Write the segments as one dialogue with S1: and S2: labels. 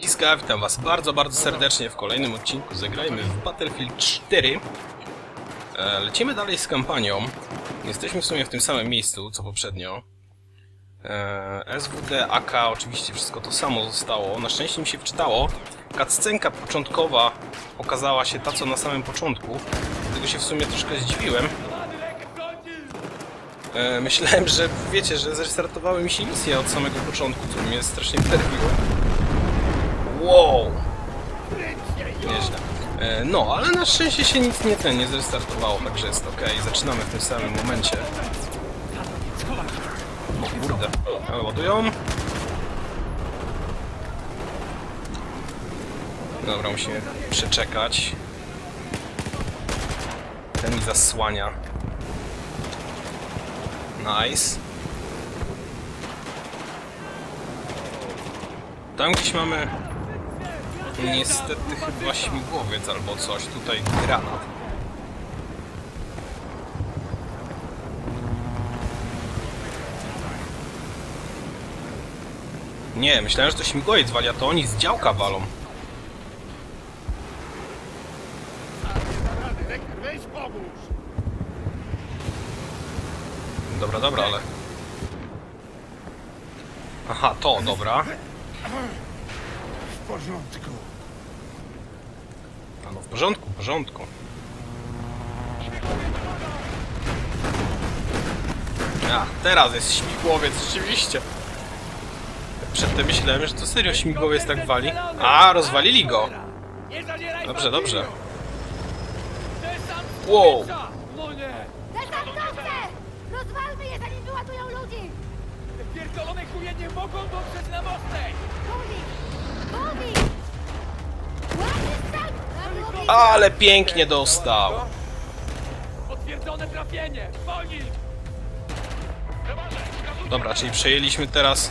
S1: Ludziska, witam was bardzo, bardzo serdecznie w kolejnym odcinku Zagrajmy w Battlefield 4 e, Lecimy dalej z kampanią. Jesteśmy w sumie w tym samym miejscu, co poprzednio. E, SWD, AK, oczywiście wszystko to samo zostało. Na szczęście mi się wczytało. Cutscenka początkowa okazała się ta, co na samym początku. Dlatego się w sumie troszkę zdziwiłem. E, Myślałem, że wiecie, że zrestartowały mi się misje od samego początku, co mnie strasznie wnerwiło Wow! Nieźle. E, No, ale na szczęście się nic nie ten nie zrestartowało, także jest ok. Zaczynamy w tym samym momencie. O kurde, ale ładują. Dobra, musimy przeczekać. Ten mi zasłania. Nice. Tam gdzieś mamy Niestety chyba śmigłowiec albo coś. Tutaj granat. Nie, myślałem, że to śmigłowiec wali, a to oni z działka walą. Dobra, dobra, ale... Aha, to, dobra.
S2: W porządku.
S1: A no w porządku, w porządku. A, teraz jest śmigłowiec, rzeczywiście. Przedtem myślałem, że to serio śmigłowiec tak wali. A, rozwalili go. Dobrze, dobrze. Wow.
S3: No nie!
S4: Desantowce! Rozwalmy je, zanim wyładują ludzi!
S3: Te pierdolone chuje nie mogą dotrzeć na mostek!
S4: Bobby! Bobby!
S1: Ale pięknie dostał.
S3: Potwierdzone trafienie! Wolni!
S1: Dobra, czyli przejęliśmy teraz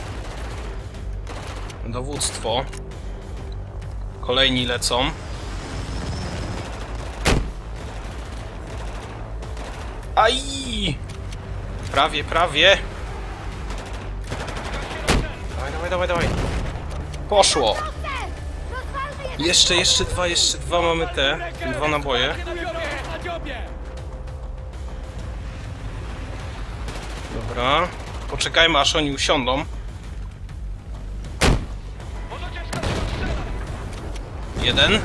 S1: dowództwo. Kolejni lecą. Aj! Prawie, prawie. Dawaj, dawaj, dawaj, dawaj. Poszło. Jeszcze, jeszcze dwa, jeszcze dwa mamy te. Dwa naboje. Dobra. Poczekajmy aż oni usiądą. Jeden.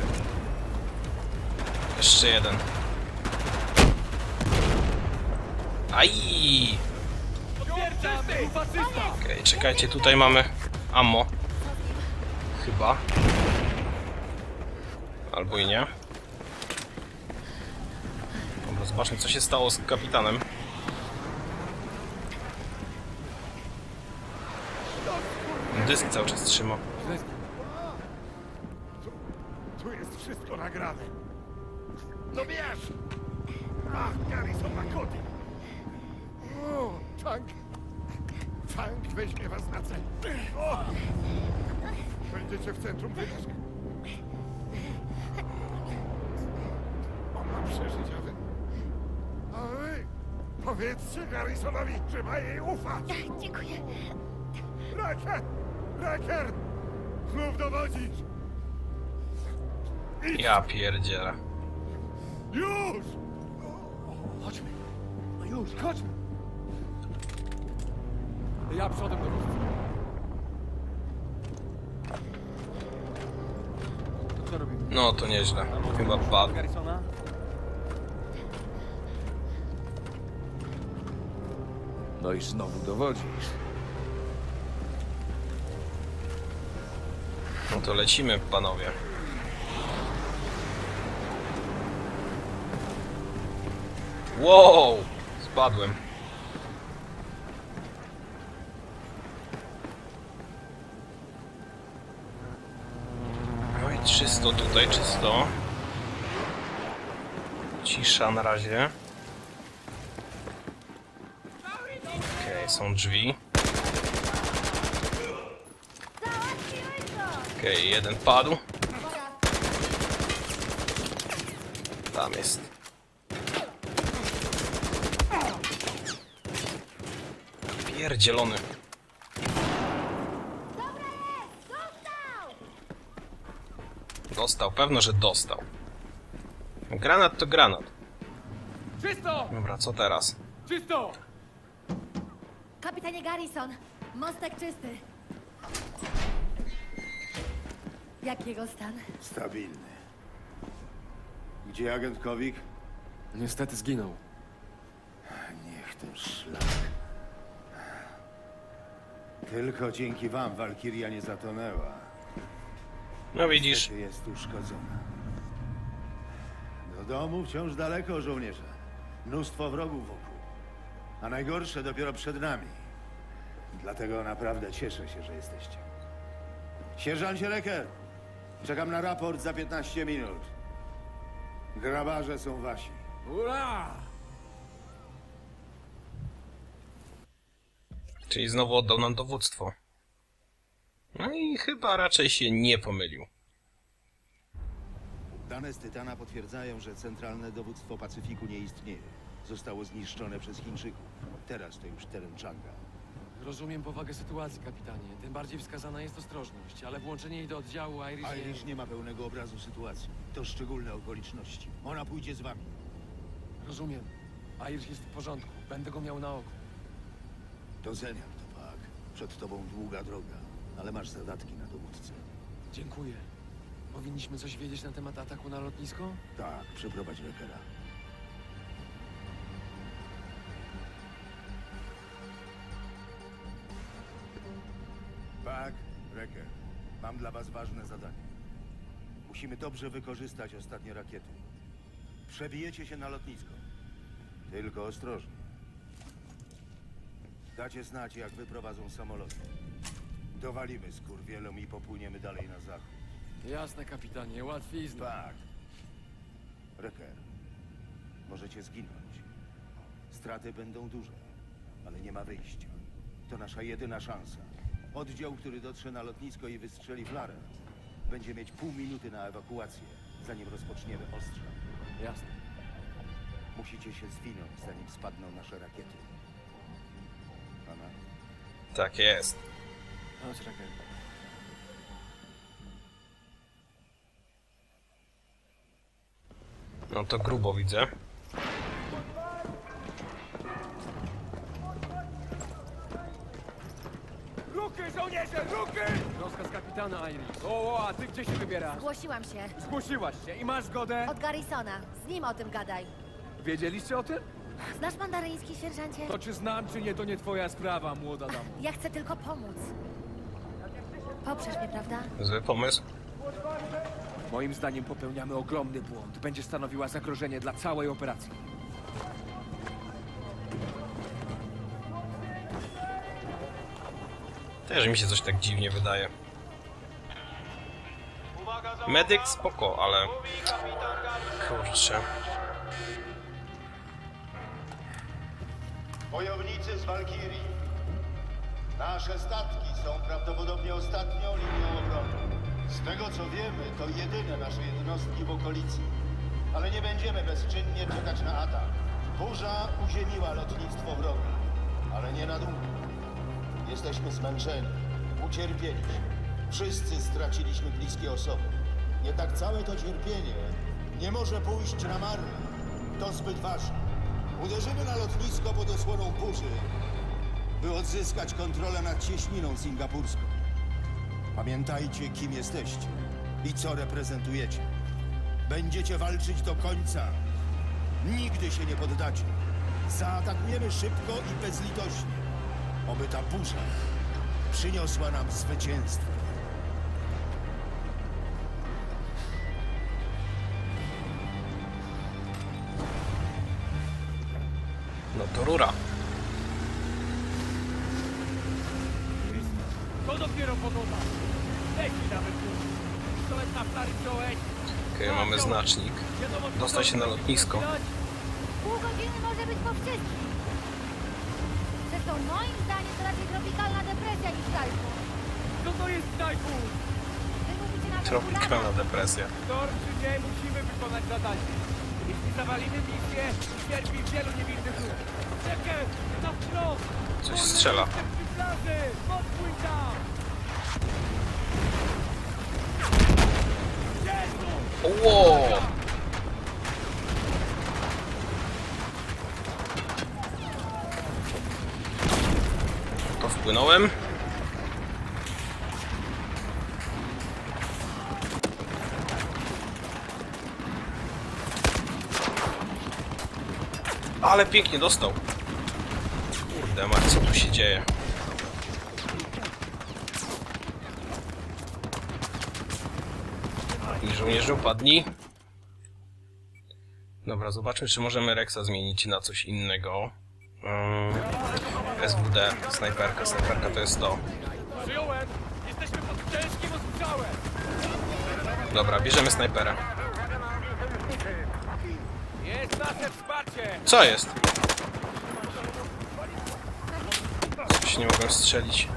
S1: Jeszcze jeden. Aj! Okej, czekajcie, tutaj mamy ammo. Chyba. Albo i nie. Dobra, zobaczmy co się stało z kapitanem. Dysk cały czas trzyma.
S2: Tu jest wszystko nagrane. No wiesz! Ach, Garrison ma kody. O, tank. Tank weźmie was na cel. O! Będziecie w centrum wycieczki. On ma przeżyć, a wy... A wy... Powiedzcie Garrisonowi, że ma jej ufać.
S4: Dziękuję.
S2: Raker! Raker! Znów dowodzisz!
S1: Ja pierdzielę.
S2: Już!
S3: Chodźmy! No już, chodźmy! Ja przodem do wózka. To co robimy?
S1: No to nieźle. Chyba padł.
S3: Garrisona?
S5: No i znowu dowodzisz.
S1: No to lecimy, panowie. Wow! Spadłem. No i czysto tutaj, czysto. Cisza na razie. Okej, są drzwi. Okej, jeden padł. Tam jest. Pierdzielony.
S4: Dostał!
S1: Dostał, pewno, że dostał. Granat to granat.
S3: Czysto!
S1: Dobra, co teraz?
S3: Czysto!
S4: Kapitanie Garrison, mostek czysty. Jak jego stan?
S6: Stabilny. Gdzie agent Kowik?
S7: Niestety zginął.
S6: Niech to szlak. Tylko dzięki wam Walkiria nie zatonęła.
S1: No widzisz,
S6: Niestety jest uszkodzona. Do domu wciąż daleko, żołnierze. Mnóstwo wrogów wokół. A najgorsze dopiero przed nami. Dlatego naprawdę cieszę się, że jesteście. Sierżancie Reker, czekam na raport za 15 minut. Grabarze są wasi.
S3: Ura!
S1: czyli znowu oddał nam dowództwo. No i chyba raczej się nie pomylił.
S6: Dane z Tytana potwierdzają, że centralne dowództwo Pacyfiku nie istnieje. Zostało zniszczone przez Chińczyków. Teraz to już teren Changa.
S7: Rozumiem powagę sytuacji, kapitanie. Tym bardziej wskazana jest ostrożność, ale włączenie jej do oddziału Irish... nie-
S6: Irish nie ma pełnego obrazu sytuacji. To szczególne okoliczności. Ona pójdzie z wami.
S7: Rozumiem. Irish jest w porządku. Będę go miał na oku.
S6: To Zeniak to pak. Przed tobą długa droga, ale masz zadatki na dowódcę.
S7: Dziękuję. Powinniśmy coś wiedzieć na temat ataku na lotnisko?
S6: Tak, przyprowadź Rekera. Mam dla was ważne zadanie. Musimy dobrze wykorzystać ostatnie rakiety. Przebijecie się na lotnisko. Tylko ostrożnie. Dacie znać, jak wyprowadzą samoloty. Dowalimy skurwielom i popłyniemy dalej na zachód.
S7: Jasne, kapitanie. Łatwizna.
S6: Tak. Reker, możecie zginąć. Straty będą duże, ale nie ma wyjścia. To nasza jedyna szansa. Oddział, który dotrze na lotnisko i wystrzeli flarę, będzie mieć pół minuty na ewakuację, zanim rozpoczniemy ostrzał.
S7: Jasne.
S6: Musicie się zwinąć, zanim spadną nasze rakiety. Pana?
S1: Tak jest.
S7: Chodź, Raker.
S1: No to grubo widzę.
S7: Rozkaz kapitana Irish.
S3: O, o, a ty gdzie się wybierasz?
S4: Zgłosiłam się.
S3: Zgłosiłaś się i masz zgodę?
S4: Od Garrisona. Z nim o tym gadaj.
S3: Wiedzieliście o tym?
S4: Znasz mandaryński, sierżancie?
S3: To czy znam, czy nie, to nie twoja sprawa, młoda damo.
S4: Ja chcę tylko pomóc. Poprzesz mnie, prawda?
S1: Zły pomysł.
S3: Moim zdaniem popełniamy ogromny błąd. Będzie stanowiła zagrożenie dla całej operacji.
S1: Też mi się coś tak dziwnie wydaje. Medyk spoko, ale... Kurczę.
S6: Wojownicy z Walkirii. Nasze statki są prawdopodobnie ostatnią linią obrony. Z tego co wiemy, to jedyne nasze jednostki w okolicy. Ale nie będziemy bezczynnie czekać na atak. Burza uziemiła lotnictwo wroga, ale nie na długo. Jesteśmy zmęczeni, ucierpieliśmy. Wszyscy straciliśmy bliskie osoby. Jednak całe to cierpienie nie może pójść na marne. To zbyt ważne. Uderzymy na lotnisko pod osłoną burzy, by odzyskać kontrolę nad cieśniną singapurską. Pamiętajcie, kim jesteście i co reprezentujecie. Będziecie walczyć do końca. Nigdy się nie poddacie. Zaatakujemy szybko i bezlitośnie. Oby ta burza przyniosła nam zwycięstwo.
S1: No to rura.
S3: To dopiero pogoda. Leci nawet tu. Pistolet na flary.
S1: Okej, mamy znacznik. Dostać się na lotnisko.
S3: widać?
S4: Pół godziny może być po wszystkim. Zresztą moim zdaniem to raczej tropikalna depresja niż tajfun.
S3: Co to jest tajfun?
S4: Wy mówicie na
S1: Tropikalna depresja.
S3: Tor czy nie, musimy wykonać zadanie. Jeśli zawalimy misję, ucierpi wielu niewinnych ludzi. Czekaj, na wprost!
S1: Coś strzela.
S3: Podpój tam!
S1: Ło! To wpłynąłem. Ale pięknie dostał. Kurde, mać, co tu się dzieje? I żołnierzu, padnij. Dobra, zobaczmy, czy możemy Rexa zmienić na coś innego. Um, SWD, snajperka, snajperka to jest to.
S3: Przyjąłem! Jesteśmy pod ciężkim ostrzałem!
S1: Dobra, bierzemy snajpera.
S3: Jest nasze wsparcie!
S1: Co jest? Coś nie mogłem strzelić.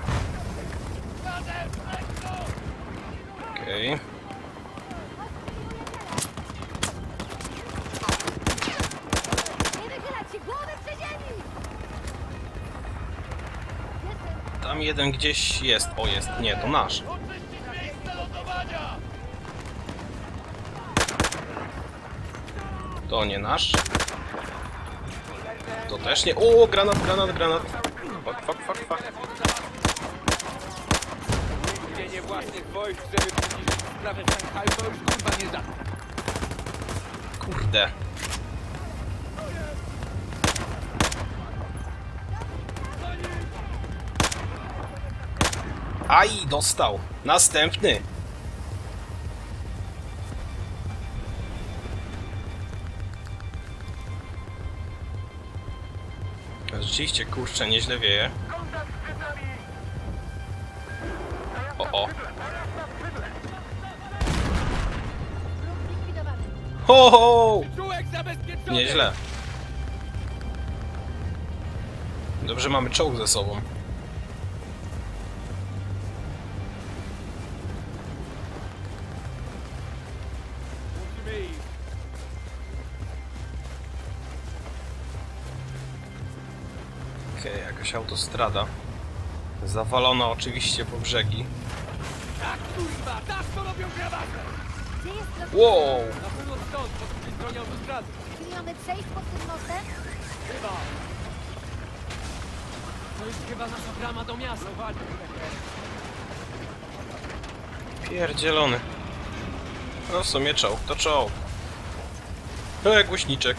S1: Okej.
S4: Nie
S1: Tam jeden gdzieś jest. O, jest. Nie, to nasz. To nie nasz. To też nie. O, granat, granat, granat. Fuck, fuck, fuck, fuck.
S3: Widzenie własnych wojsk, żeby przyciszyć sprawę w Szanghaju, to już kurwa nie da.
S1: Kurde. Aj, dostał. Następny. Rzeczywiście, kurczę, nieźle wieje. O, o. Ho, ho! Nieźle. Dobrze, mamy czołg ze sobą. Jakaś autostrada. Zawalona oczywiście po brzegi.
S3: Tak kurwa! Tak to robią grabarze!
S4: Gdzie jest lotnisko?
S1: Wow!
S3: Na pewno stąd, po drugiej stronie autostrady.
S4: Czyli mamy przejść pod tym mostem?
S3: Chyba.
S7: To jest chyba nasza brama do miasta.
S1: Pierdzielony. No w sumie czołg, to czołg. Jak głośniczek.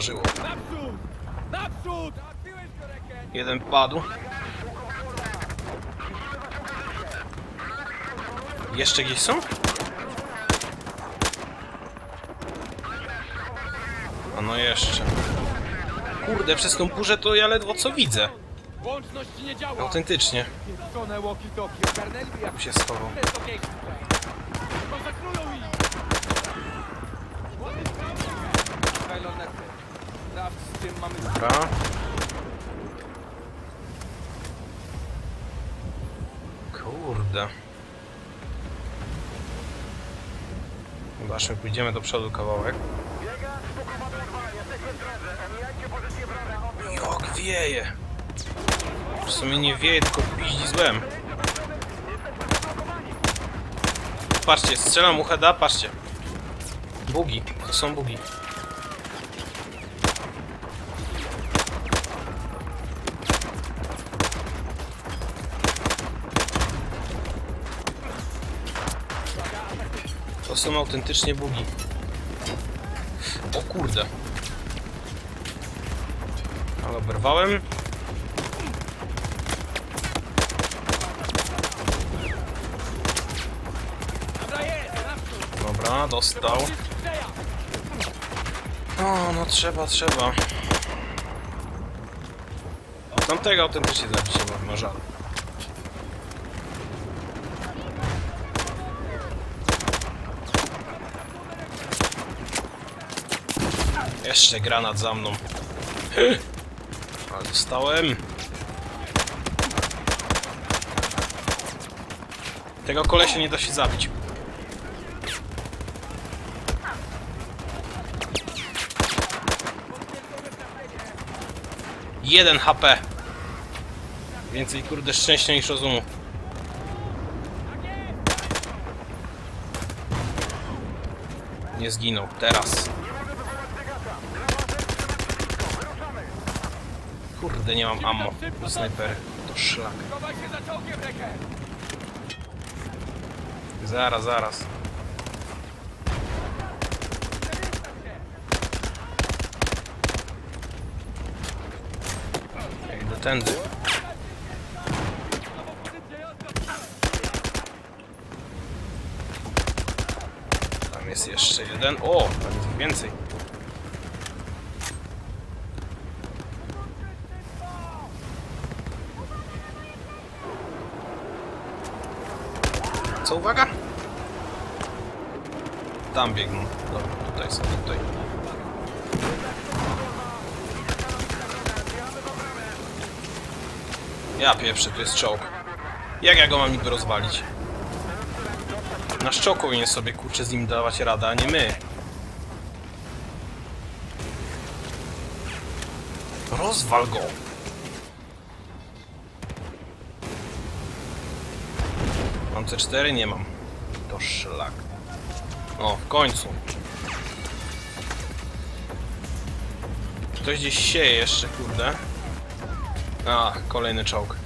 S1: Zauważyło.
S3: Naprzód! Naprzód!
S1: Jeden padł. Jeszcze gdzieś są? A no jeszcze. Kurde, przez tą burzę to ja ledwo co widzę.
S3: Łączność nie działa!
S1: Autentycznie.
S3: Pierdolone walkie-talkie, ogarnęliby jak
S1: Tu się schował.
S3: Masakrują ich! Sprawdź! Z tym mamy...
S1: Dobra. Kurde. Zobaczmy, pójdziemy do przodu kawałek. Jak wieje! W sumie nie wieje, tylko piździ złem. Patrzcie, strzelam mu heada, patrzcie. Bugi, to są bugi. Są autentycznie bugi. O kurde. Ale oberwałem.
S3: Dobra
S1: dostał. O, no trzeba, trzeba. Tamtego autentycznie zabić nie ma- ma żal. Jeszcze granat za mną. Ale dostałem. Tego kolesia nie da się zabić. 1 HP. Więcej kurde szczęścia niż rozumu. Nie zginął. Teraz. Kurde, nie mam ammo do snajpery. To szlak.
S3: Się!
S1: Zaraz, zaraz. Ja Idę tędy. Tam jest jeszcze jeden. O, tam jest więcej. Uwaga? Tam biegną. Dobra, tutaj są, tutaj. Ja pieprzę, tu jest czołg. Jak ja go mam niby rozwalić? Nasz czołg powinien sobie kurczę z nim dawać radę, a nie my. Rozwal go! Mam C4? Nie mam. To szlak. O, w końcu. Ktoś gdzieś sieje jeszcze, kurde. A, kolejny czołg.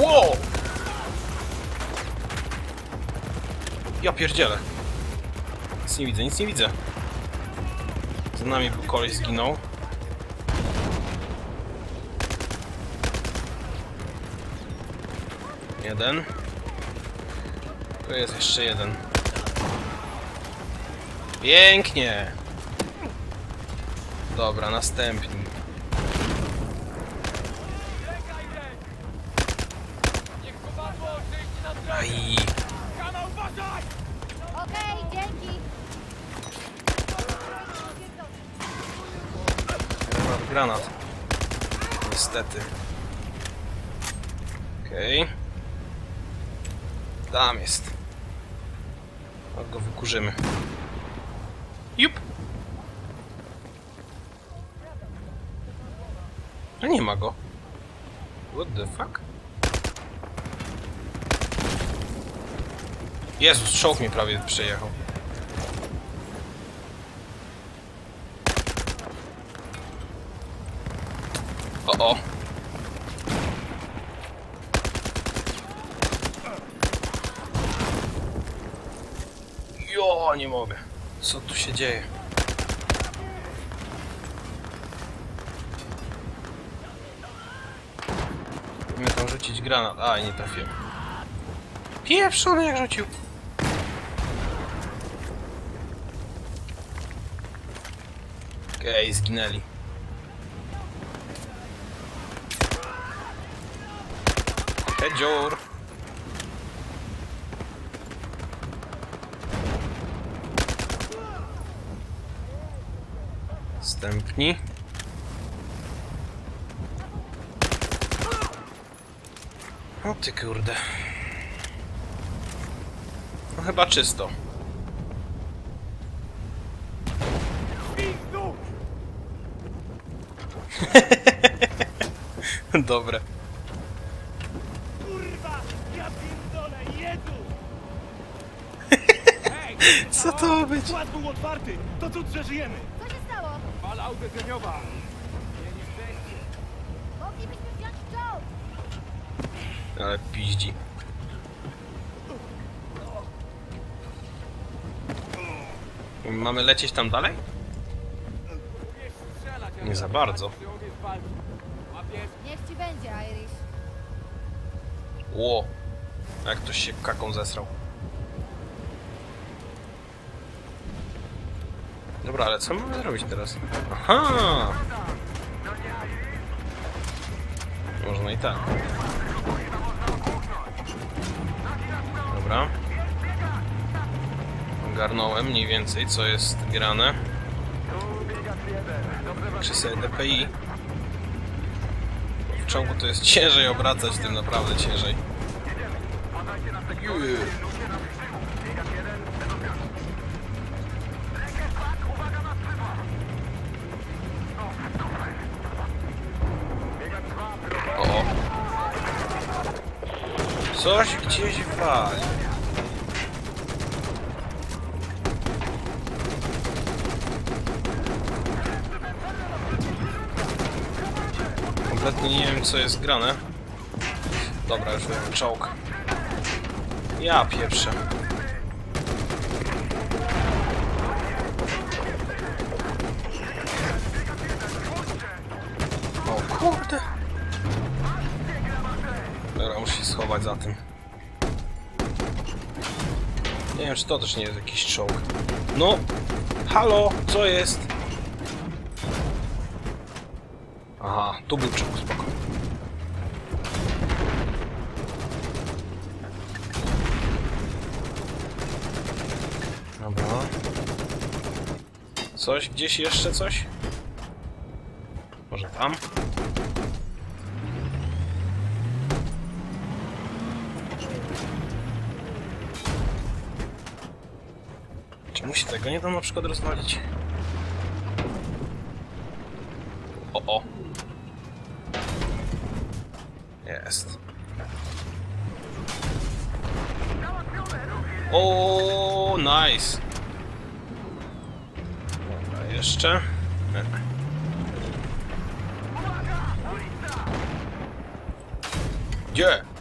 S1: Wow! Ja pierdzielę. Nic nie widzę, nic nie widzę. Za nami był koleś zginął. Jeden. Tu jest jeszcze jeden. Pięknie! Dobra,
S3: drogę!
S1: Aj!
S4: Okej, dzięki.
S1: granat. Niestety. Okej. Tam jest. A go wykurzymy. Jup! A nie ma go. What the fuck? Jezus, czołg mnie prawie przejechał. O, o. Jo, nie mogę. Co tu się dzieje? Miałem tam rzucić granat. A, nie trafiłem. Pieprzony jak rzucił. Okej, zginęli. Hedzior. Wstępni. O ty kurde. No chyba czysto. Dobre.
S3: Kurwa! Ja pierdolę, jedu!
S1: Co to ma być?
S3: Skład był otwarty! To tu przeżyjemy! Nie nieszczęście!
S4: Moglibyśmy wziąć czołg.
S1: Ale piździ. Mamy lecieć tam dalej?
S3: Umiesz strzelać, ale
S1: Nie za bardzo.
S3: Czy umiesz walczyć? Łapiesz?
S4: Niech ci będzie, Irish.
S1: Ło. Jak ktoś się kaką zesrał. Dobra, ale co mamy zrobić teraz? Aha! Można i tak. Dobra. Ogarnąłem mniej więcej, co jest grane. Przy sobie DPI. W czołgu to jest ciężej obracać, tym naprawdę ciężej. Juu. Coś gdzieś wali. Kompletnie nie wiem co jest grane. Dobra, już wiem, czołg. Ja pierwsze. Wiem, czy to też nie jest jakiś czołg. No! Halo! Co jest? Aha, tu był czołg, spoko. Dobra. Coś, gdzieś jeszcze coś? Może tam? Czemu się tego nie da na przykład rozwalić? O, o. Jest. O, nice. Dobra, jeszcze. Gdzie?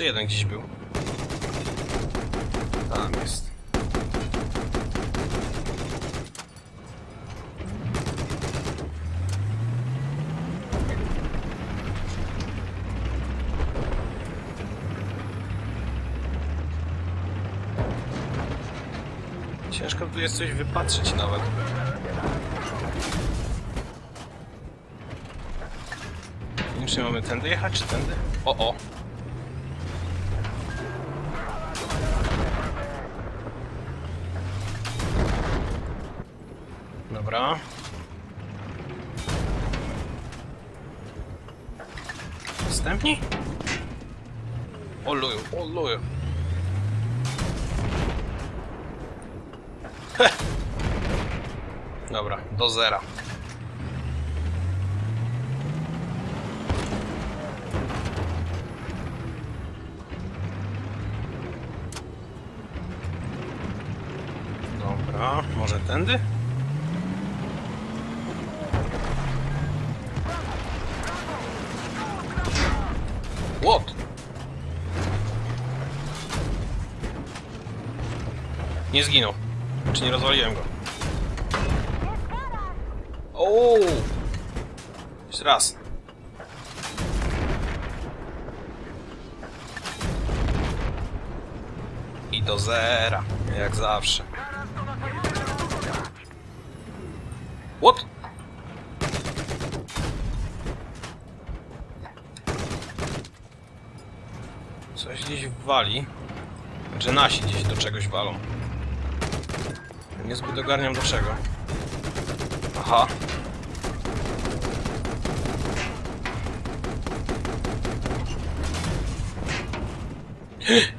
S1: Jeszcze jeden gdzieś był. Tam jest. Ciężko tu jest coś wypatrzeć nawet. Nie wiem, czy mamy tędy jechać, czy tędy? O, o. Heh. Dobra, do zera. Dobra, może tędy? Nie zginął. Czy nie rozwaliłem go? O! Jeszcze raz. I do zera, jak zawsze. What? Coś gdzieś wali. Że nasi gdzieś do czegoś walą. Niezbyt ogarniam do czego. Aha.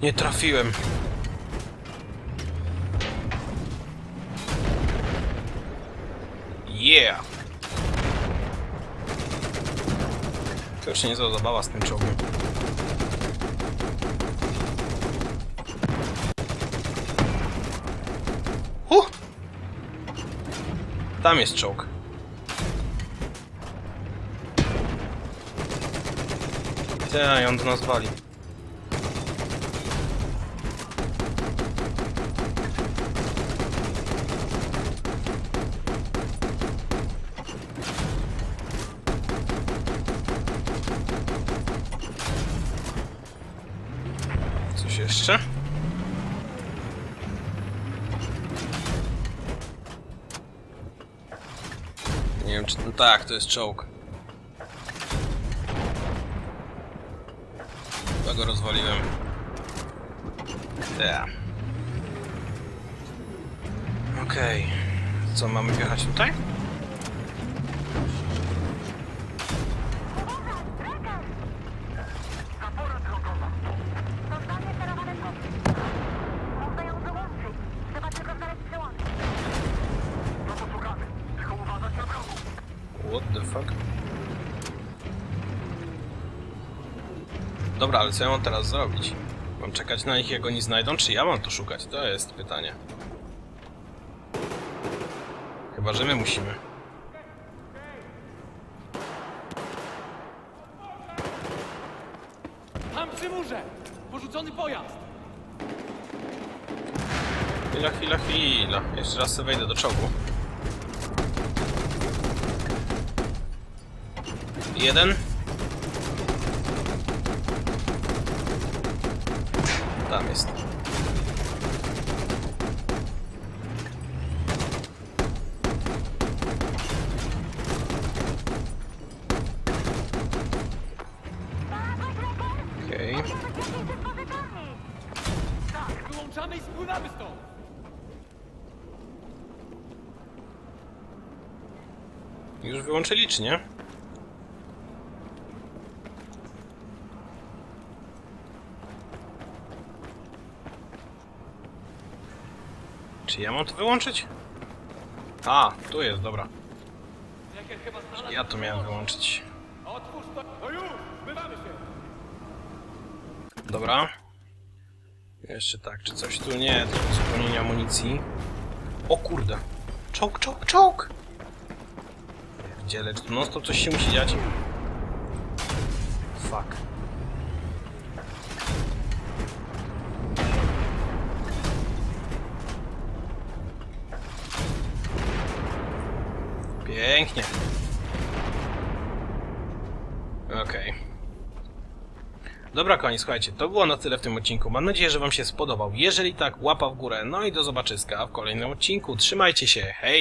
S1: Nie trafiłem. Yeah! Już niezła zabawa z tym czołgiem. Tam jest czołg. Te, on do nas wali. Coś jeszcze? Nie wiem czy... No tak, to jest czołg. Ja go rozwaliłem. Yeah. Okej. Co, mamy wjechać tutaj? Ale co ja mam teraz zrobić? Mam czekać na nich, jak oni znajdą, czy ja mam tu szukać? To jest pytanie. Chyba, że my musimy.
S7: Tam przy murze! Porzucony pojazd!
S1: Chwila, chwila, chwila. Jeszcze raz sobie wejdę do czołgu. Jeden. Tam jest. Okej.
S7: Wyłączamy i spływamy stąd!
S1: Już wyłączyli, czy nie? Czy ja mam to wyłączyć? A, tu jest, dobra. Ja to miałem wyłączyć. Dobra. Jeszcze tak, czy coś tu nie, tylko zupełnienie amunicji. O kurde. Czołg, czołg, czołg! Gdzie, czy tu non coś się musi dziać? Fuck. Dobra kochani, słuchajcie, to było na tyle w tym odcinku. Mam nadzieję, że wam się spodobał. Jeżeli tak, łapa w górę. No i do zobaczyska w kolejnym odcinku. Trzymajcie się, hej!